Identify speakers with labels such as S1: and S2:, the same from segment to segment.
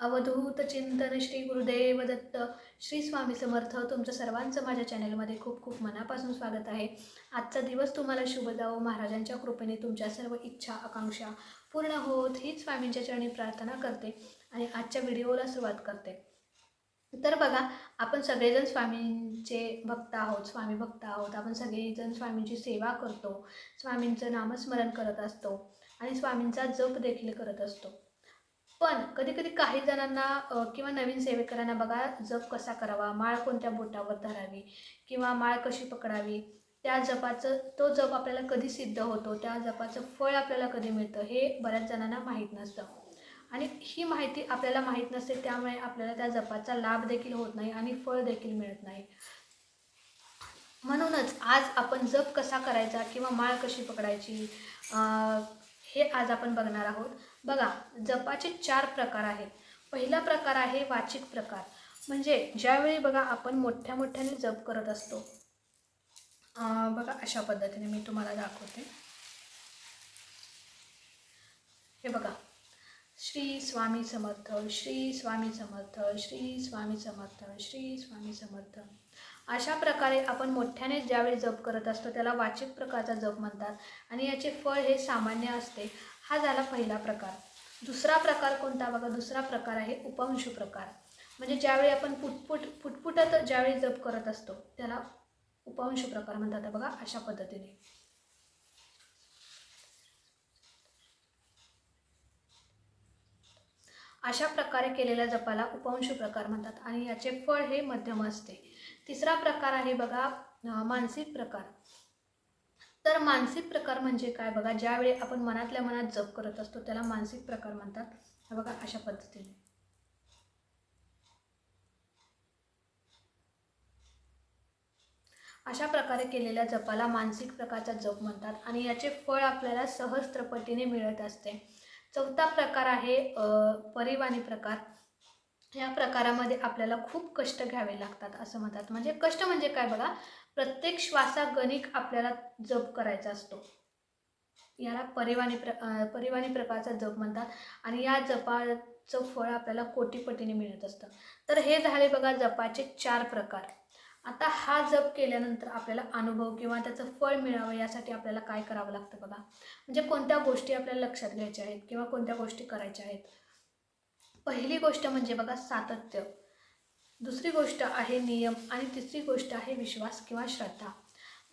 S1: अवधूत चिंतन श्री गुरुदेव दत्त श्री स्वामी समर्थ. तुमचं सर्वांचं माझ्या चॅनलमध्ये खूप खूप मनापासून स्वागत आहे. आजचा दिवस तुम्हाला शुभ जावो. महाराजांच्या कृपेने तुमच्या सर्व इच्छा आकांक्षा पूर्ण होत. हीच स्वामींच्या चरणी प्रार्थना करते आणि आजच्या व्हिडिओला सुरुवात करते. तर बघा आपण सगळेजण स्वामींचे भक्त आहोत स्वामी भक्त आहोत. आपण सगळेजण स्वामींची सेवा करतो. स्वामींचं नामस्मरण करत असतो आणि स्वामींचा जप देखील करत असतो. पण कधी कधी काही जणांना किंवा नवीन सेवेकरांना बघा जप कसा करावा माळ कोणत्या बोटावर धरावी किंवा माळ कशी पकडावी त्या जपाचं तो जप आपल्याला कधी सिद्ध होतो त्या जपाचं फळ आपल्याला कधी मिळतं हे बऱ्याच जणांना माहीत नसतं. आणि ही माहिती आपल्याला माहीत नसते त्यामुळे आपल्याला त्या जपाचा लाभ देखील होत नाही आणि फळ देखील मिळत नाही. म्हणूनच आज आपण जप कसा करायचा किंवा माळ कशी पकडायची हे आज आपण बघणार आहोत. बघा जपाचे चार प्रकार आहेत. पहिला प्रकार आहे वाचिक प्रकार. म्हणजे ज्यावेळी बघा आपण मोठ्या मोठ्याने जप करत असतो. बघा अशा पद्धतीने मी तुम्हाला दाखवते. हे बघा. श्री स्वामी समर्थ श्री स्वामी समर्थ श्री स्वामी समर्थ श्री स्वामी समर्थ. अशा प्रकारे आपण मोठ्याने ज्यावेळी जप करत असतो त्याला वाचिक प्रकारचा जप म्हणतात. आणि याचे फळ हे सामान्य असते. हा झाला पहिला प्रकार. दुसरा प्रकार कोणता? बघा दुसरा प्रकार आहे उपंशू प्रकार. म्हणजे ज्यावेळी आपण पुटपुट पुटपुटत ज्यावेळी जप करत असतो त्याला उपंशू प्रकार म्हणतात. बघा अशा पद्धतीने. अशा प्रकारे केलेल्या जपाला उपंशू प्रकार म्हणतात. आणि याचे फळ हे मध्यम असते. तिसरा प्रकार आहे बघा मानसिक प्रकार. तर मानसिक प्रकार म्हणजे काय बघा ज्यावेळी आपण मनातल्या मनात जप करत असतो त्याला मानसिक प्रकार म्हणतात. बघा अशा पद्धतीने. अशा प्रकारे केलेल्या जपाला मानसिक प्रकारचा जप म्हणतात आणि याचे फळ आपल्याला सहस्त्रपटीने मिळत असते. चौथा प्रकार आहे परिवानी परिवाणी प्रकार. या प्रकारामध्ये आपल्याला खूप कष्ट घ्यावे लागतात असं म्हणतात. म्हणजे कष्ट म्हणजे काय बघा? प्रत्येक श्वासा गणिक आपल्याला जप करायचा असतो. याला परिवानी प्र परिवानी प्रकारचा जप म्हणतात. आणि या जपाचं फळ आपल्याला कोटीपटीने मिळत असतं. तर हे झाले बघा जपाचे चार प्रकार. आता हा जप केल्यानंतर आपल्याला अनुभव किंवा त्याचं फळ मिळावं यासाठी आपल्याला काय करावं लागतं बघा? म्हणजे कोणत्या गोष्टी आपल्याला लक्षात घ्यायच्या आहेत किंवा कोणत्या गोष्टी करायच्या आहेत? पहिली गोष्ट म्हणजे बघा सातत्य. दुसरी गोष्ट आहे नियम आणि तिसरी गोष्ट आहे विश्वास किंवा श्रद्धा.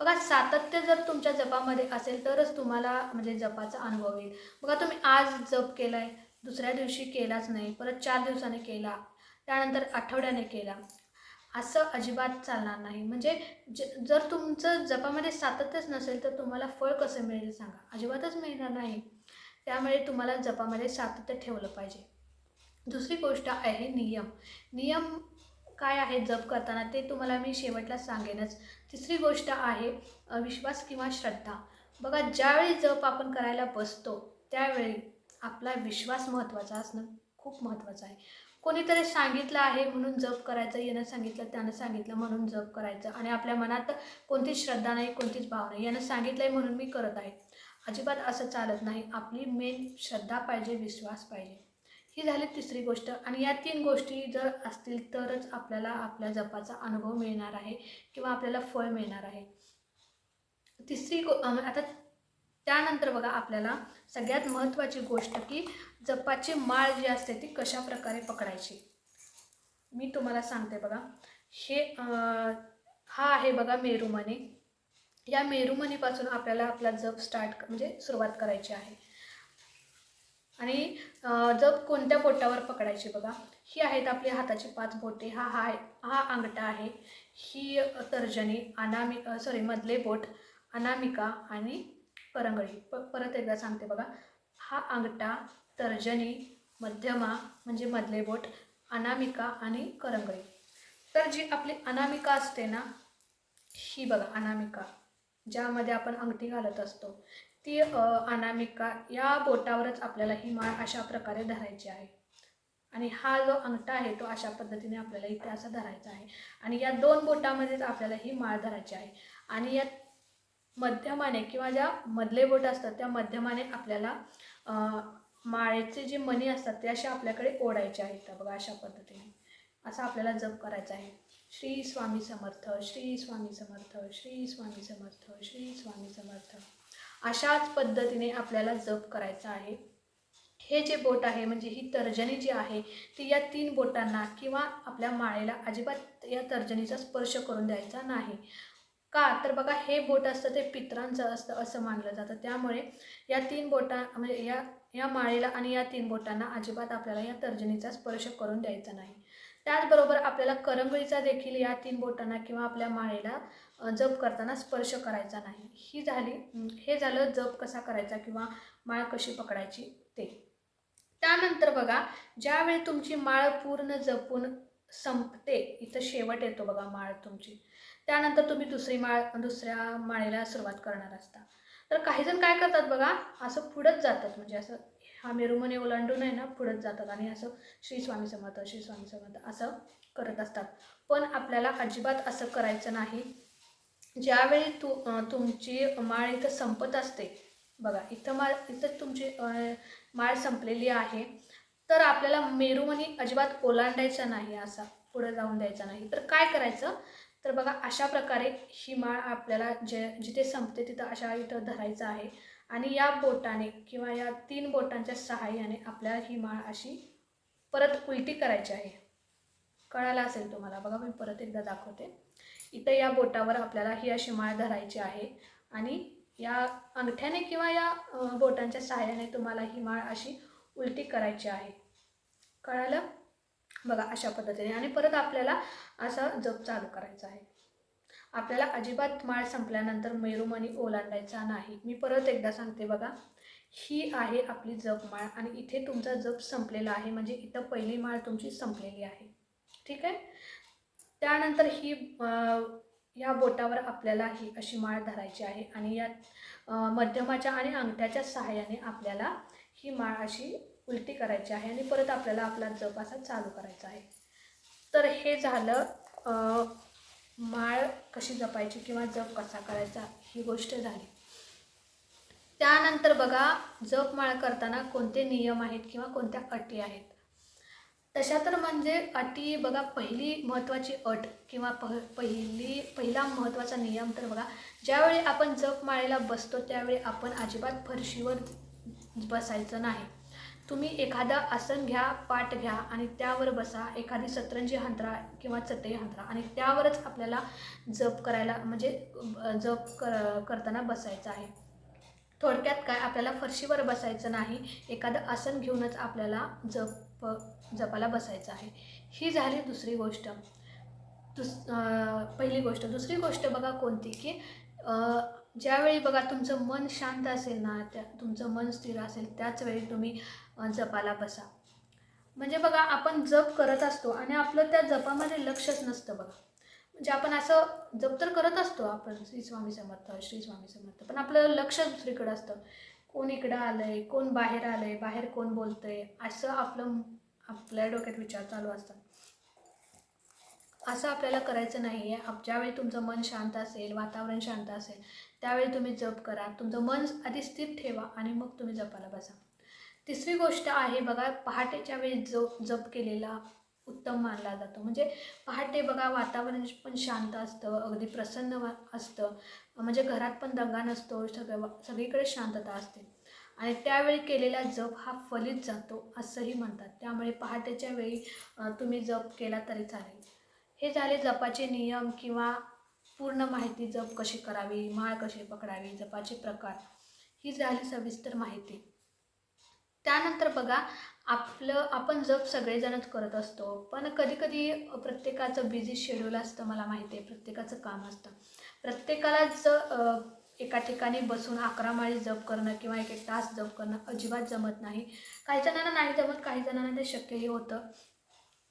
S1: बघा सातत्य जर तुमच्या जपामध्ये असेल तरच तुम्हाला म्हणजे जपाचा अनुभव येईल. बघा तुम्ही आज जप केलाय दुसऱ्या दिवशी केलाच नाही परत चार दिवसाने केला त्यानंतर आठवड्याने केला. असं अजिबात चालणार नाही. म्हणजे ज जर तुमचं जपामध्ये सातत्यच नसेल तर तुम्हाला फळ कसं मिळेल सांगा. अजिबातच मिळणार नाही. त्यामुळे तुम्हाला जपामध्ये सातत्य ठेवलं पाहिजे. दुसरी गोष्ट आहे नियम. नियम काय आहे जप करताना ते तुम्हाला मी शेवटला सांगेनच. तिसरी गोष्ट आहे विश्वास किंवा श्रद्धा. बघा ज्यावेळी जप आपण करायला बसतो त्यावेळी आपला विश्वास महत्त्वाचा असणं खूप महत्त्वाचं आहे. कोणीतरी सांगितलं आहे म्हणून जप करायचं यानं सांगितलं त्यानं सांगितलं म्हणून जप करायचं. आणि आपल्या मनात कोणतीच श्रद्धा नाही कोणतीच भाव नाही. यानं सांगितलं आहे म्हणून मी करत आहे. अजिबात असं चालत नाही. आपली मेन श्रद्धा पाहिजे विश्वास पाहिजे. ही झाली तिसरी गोष्ट. आणि या तीन गोष्टी जर असतील तरच आपल्याला आपल्या जपाचा अनुभव मिळणार आहे किंवा आपल्याला फळ मिळणार आहे. तिसरी गो आता त्यानंतर बघा आपल्याला सगळ्यात महत्त्वाची गोष्ट की जपाची माळ जी असते ती कशा प्रकारे पकडायची. मी तुम्हाला सांगते बघा. हे हा आहे बघा मेरुमणी. या मेरुमणीपासून आपल्याला आपला जप स्टार्ट म्हणजे सुरुवात करायची आहे. आणि अं, जप कोणत्या बोटावर पकडायची बघा. ही आहेत आपली हाताची पाच बोटे. हा हा हा अंगठा आहे. ही तर्जनी अनामि सॉरी मधले बोट अनामिका आणि करंगळी. प परत एकदा सांगते बघा. हा अंगठा तर्जनी मध्यमा म्हणजे मधले बोट अनामिका आणि करंगळी. तर जी आपली अनामिका असते ना ही बघा अनामिका ज्यामध्ये आपण अंगठी घालत असतो. ती अनामिका या बोटावरच आपल्याला ही माळ अशा प्रकारे धरायची आहे. आणि हा जो अंगठा आहे तो अशा पद्धतीने आपल्याला इथे असा धरायचा आहे. आणि या दोन बोटामध्येच आपल्याला ही माळ धरायची आहे. आणि या मध्यमाने किंवा ज्या मधले बोट असतात त्या मध्यमाने आपल्याला माळेचे जे मणी असतात ते असे आपल्याकडे ओढायचे आहेत. बघा अशा पद्धतीने. असं आपल्याला जप करायचं आहे. श्री स्वामी समर्थ श्री स्वामी समर्थ श्री स्वामी समर्थ श्री स्वामी समर्थ. अशाच पद्धतीने आपल्याला जप करायचा आहे. हे जे बोट आहे म्हणजे ही तर्जनी जी आहे ती या तीन बोटांना किंवा आपल्या माळेला अजिबात या तर्जनीचा स्पर्श करून द्यायचा नाही. का? तर बघा हे बोट असतं ते पित्रांचं असतं असं मानलं जातं. त्यामुळे या तीन बोटा म्हणजे या या माळेला आणि या तीन बोटांना अजिबात आपल्याला या तर्जनीचा स्पर्श करून द्यायचा नाही. त्याचबरोबर आपल्याला करंगळीचा देखील या तीन बोटांना किंवा आपल्या माळेला जप करताना स्पर्श करायचा नाही. ही झाली हे झालं जप कसा करायचा किंवा माळ कशी पकडायची ते. त्यानंतर बघा ज्यावेळी तुमची माळ पूर्ण जपून संपते इथं शेवट येतो बघा माळ तुमची. त्यानंतर तुम्ही दुसरी माळ दुसऱ्या माळेला सुरुवात करणार असता. तर काही जण काय करतात बघा असं पुढंच जातात. म्हणजे असं हा मेरुमने ओलांडून आहे ना पुढंच जातात आणि असं श्री स्वामी समर्थ श्री स्वामी समर्थ असं करत असतात. पण आपल्याला अजिबात असं करायचं नाही. ज्यावेळी तू तुमची माळ इथं संपत असते बघा इथं माळ इथं तुमची माळ संपलेली आहे तर आपल्याला मेरूमणी अजिबात ओलांडायचा नाही असा पुढे जाऊन द्यायचा नाही. तर काय करायचं? तर बघा अशा प्रकारे ही माळ आपल्याला जे जिथे संपते तिथं अशा इथं धरायचं आहे. आणि या बोटाने किंवा या तीन बोटांच्या सहाय्याने आपल्याला ही माळ अशी परत उलटी करायची आहे. कळालं असेल तुम्हाला? बघा मी परत एकदा दाखवते. इथं या बोटावर आपल्याला ही अशी माळ धरायची आहे. आणि या अंगठ्याने किंवा या बोटांच्या सहाय्याने तुम्हाला ही माळ अशी उलटी करायची आहे. कळालं? बघा अशा पद्धतीने. आणि परत आपल्याला असं जप चालू करायचा आहे. आपल्याला अजिबात माळ संपल्यानंतर मेरुमणी ओलांडायचा नाही. मी परत एकदा सांगते बघा. ही आहे आपली जप माळ आणि इथे तुमचा जप संपलेला आहे. म्हणजे इथं पहिली माळ तुमची संपलेली आहे. ठीक आहे? त्यानंतर ही या बोटावर आपल्याला ही अशी माळ धरायची आहे आणि या मध्यमाच्या आणि अंगठ्याच्या सहाय्याने आपल्याला ही माळ अशी उलटी करायची आहे आणि परत आपल्याला आपला जप असा चालू करायचा आहे. तर हे झालं माळ कशी जपायची किंवा जप कसा करायचा ही गोष्ट झाली. त्यानंतर बघा जप माळ करताना कोणते नियम आहेत किंवा कोणत्या अटी आहेत? तशा तर म्हणजे अटी बघा पहिली महत्त्वाची अट किंवा पह पहिली पहिला महत्त्वाचा नियम तर बघा ज्यावेळी आपण जप माळेला बसतो त्यावेळी आपण अजिबात फरशीवर बसायचं नाही. तुम्ही एखादं आसन घ्या पाठ घ्या आणि त्यावर बसा. एखादी सतरंजी हंतरा किंवा चटई हंतरा आणि त्यावरच आपल्याला जप करायला म्हणजे जप कर करताना बसायचं आहे. थोडक्यात काय? आपल्याला फरशीवर बसायचं नाही. एखादं आसन घेऊनच आपल्याला जप प जपाला बसायचं आहे. ही झाली दुसरी गोष्ट. दुस पहिली गोष्ट. दुसरी गोष्ट बघा कोणती की ज्यावेळी बघा तुमचं मन शांत असेल ना त्या तुमचं मन स्थिर असेल त्याच वेळी तुम्ही जपाला बसा. म्हणजे बघा आपण जप करत असतो आणि आपलं त्या जपामध्ये लक्षच नसतं बघा. म्हणजे आपण असं जप तर करत असतो आपण श्री स्वामी समर्थ श्री स्वामी समर्थ पण आपलं लक्ष दुसरीकडं असतं. कोण इकडं आलंय कोण बाहेर आलंय बाहेर कोण बोलतंय असं आपलं आपल्या डोक्यात विचार चालू असतात. असं आपल्याला करायचं नाही आहे ज्यावेळी तुमचं मन शांत असेल वातावरण शांत असेल त्यावेळी तुम्ही जप करा. तुमचं मन आधी स्थिर ठेवा आणि मग तुम्ही जपाला बसा. तिसरी गोष्ट आहे बघा पहाटेच्या वेळी जो जप केलेला उत्तम मानला जातो. म्हणजे पहाटे बघा वातावरण पण शांत असतं अगदी प्रसन्न वा असतं. म्हणजे घरात पण दंगा नसतो सगळं सगळीकडे शांतता असते. आणि त्यावेळी केलेला जप हा फलित जातो असंही म्हणतात. त्यामुळे पहाटेच्या वेळी तुम्ही जप केला तरी चालेल. हे झाले जपाचे नियम किंवा पूर्ण माहिती जप कशी करावी माळ कशी पकडावी जपाचे प्रकार. ही झाली सविस्तर माहिती. त्यानंतर बघा आपलं आपण जप सगळेजणच करत असतो. पण कधीकधी प्रत्येकाचं बिझी शेड्यूल असतं मला माहिती आहे. प्रत्येकाचं काम असतं. प्रत्येकालाच एका ठिकाणी बसून अकरा माळी जप करणं किंवा एक एक तास जप करणं अजिबात जमत नाही. काही जणांना नाही जमत काही जणांना ते शक्यही होतं.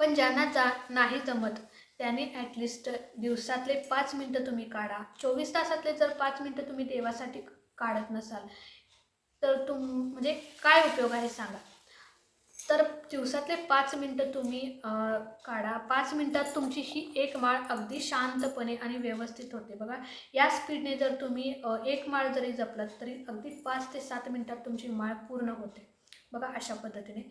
S1: पण ज्यांना जा नाही जमत त्याने ॲटलिस्ट दिवसातले पाच मिनटं तुम्ही काढा. चोवीस तासातले जर पाच मिनटं तुम्ही देवासाठी काढत नसाल तर तुम म्हणजे काय उपयोग आहे सांगा. तर दिवसातले पाच मिनटं तुम्ही काढा. पाच मिनटात तुमची ही एक माळ अगदी शांतपणे आणि व्यवस्थित होते. बघा या स्पीडने जर तुम्ही एक माळ जरी जपलात तरी अगदी पाच ते सात मिनटात तुमची माळ पूर्ण होते. बघा अशा पद्धतीने.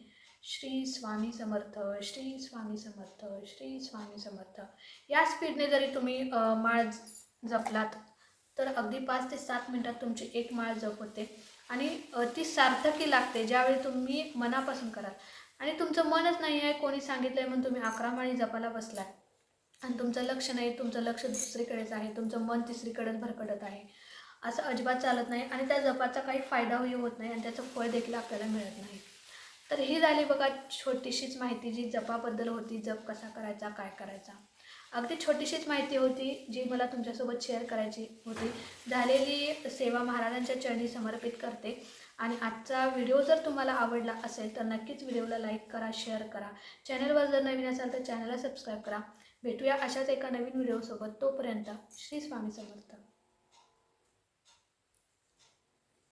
S1: श्री स्वामी समर्थ श्री स्वामी समर्थ श्री स्वामी समर्थ. या स्पीडने जरी तुम्ही माळ जपलात तर अगदी पाच ते सात मिनटात तुमची एक माळ जप होते. आणि ती सार्थकी लागते ज्यावेळी तुम्ही मनापासून कराल. आणि तुमचं मनच नाही आहे कोणी सांगितलं आहे म्हणून तुम्ही अकरा माळी जपायला बसलाय. आणि तुमचं लक्ष नाही तुमचं लक्ष दुसरीकडेच आहे तुमचं मन तिसरीकडेच भरकटत आहे. असं अजिबात चालत नाही आणि त्या जपाचा काही फायदाही होत नाही आणि त्याचं फळ देखील आपल्याला मिळत नाही. तर ही झाली बघा छोटीशीच माहिती जी जपाबद्दल होती जप कसा करायचा काय करायचा. अगदी छोटीशीच माहिती होती जी मला तुमच्यासोबत शेअर करायची होती. झालेली सेवा महाराजांच्या चरणी समर्पित करते. आणि आजचा व्हिडिओ जर तुम्हाला आवडला असेल तर नक्कीच व्हिडिओला लाईक करा शेअर करा. चॅनलवर जर नवीन असाल तर चॅनलला सबस्क्राईब करा. भेटूया अशाच एका नवीन व्हिडिओसोबत तोपर्यंत श्री स्वामी समर्थ.